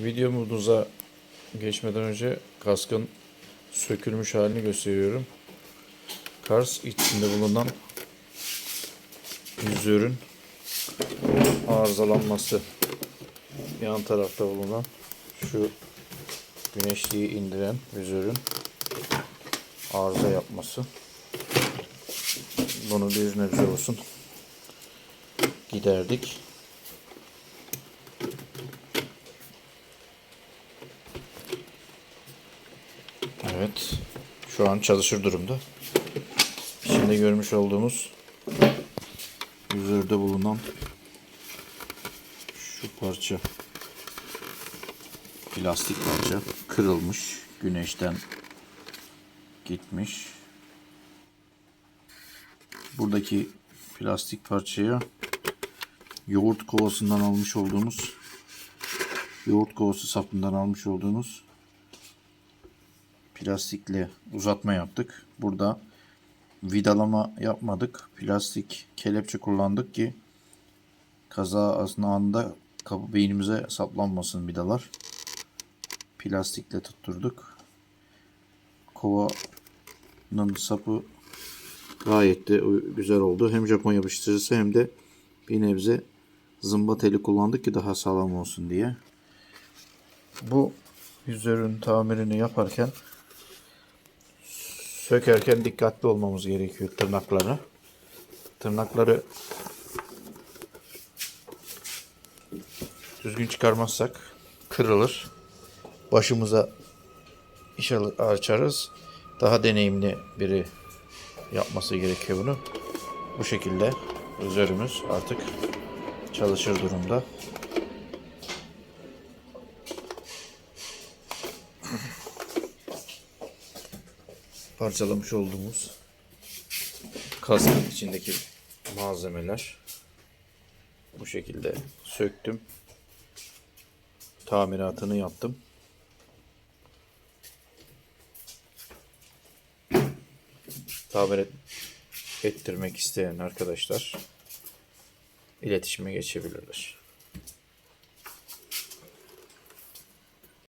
Videomuza geçmeden önce kaskın sökülmüş halini gösteriyorum. Kars içinde bulunan yüzörün arızalanması. Yan tarafta bulunan şu güneşliği indiren vizörün arıza yapması. Bunu bir nebze olsun giderdik. Evet. Şu an çalışır durumda. Şimdi görmüş olduğumuz yüzörde bulunan şu parça plastik parça kırılmış. Güneşten gitmiş. Buradaki plastik parçaya yoğurt kovasından almış olduğumuz yoğurt kovası sapından almış olduğumuz plastikle uzatma yaptık. Burada vidalama yapmadık. Plastik kelepçe kullandık ki kaza anında kapı beynimize saplanmasın vidalar. Plastikle tutturduk. Kovanın sapı gayet de güzel oldu. Hem Japon yapıştırıcısı hem de bir nebze zımba teli kullandık ki daha sağlam olsun diye. Bu yüzörün tamirini yaparken sökerken dikkatli olmamız gerekiyor tırnakları. Tırnakları düzgün çıkarmazsak kırılır. Başımıza iş açarız. Daha deneyimli biri yapması gerekiyor bunu. Bu şekilde üzerimiz artık çalışır durumda. Parçalamış olduğumuz kaskın içindeki malzemeler bu şekilde söktüm. Tamiratını yaptım. Tamir et- ettirmek isteyen arkadaşlar iletişime geçebilirler.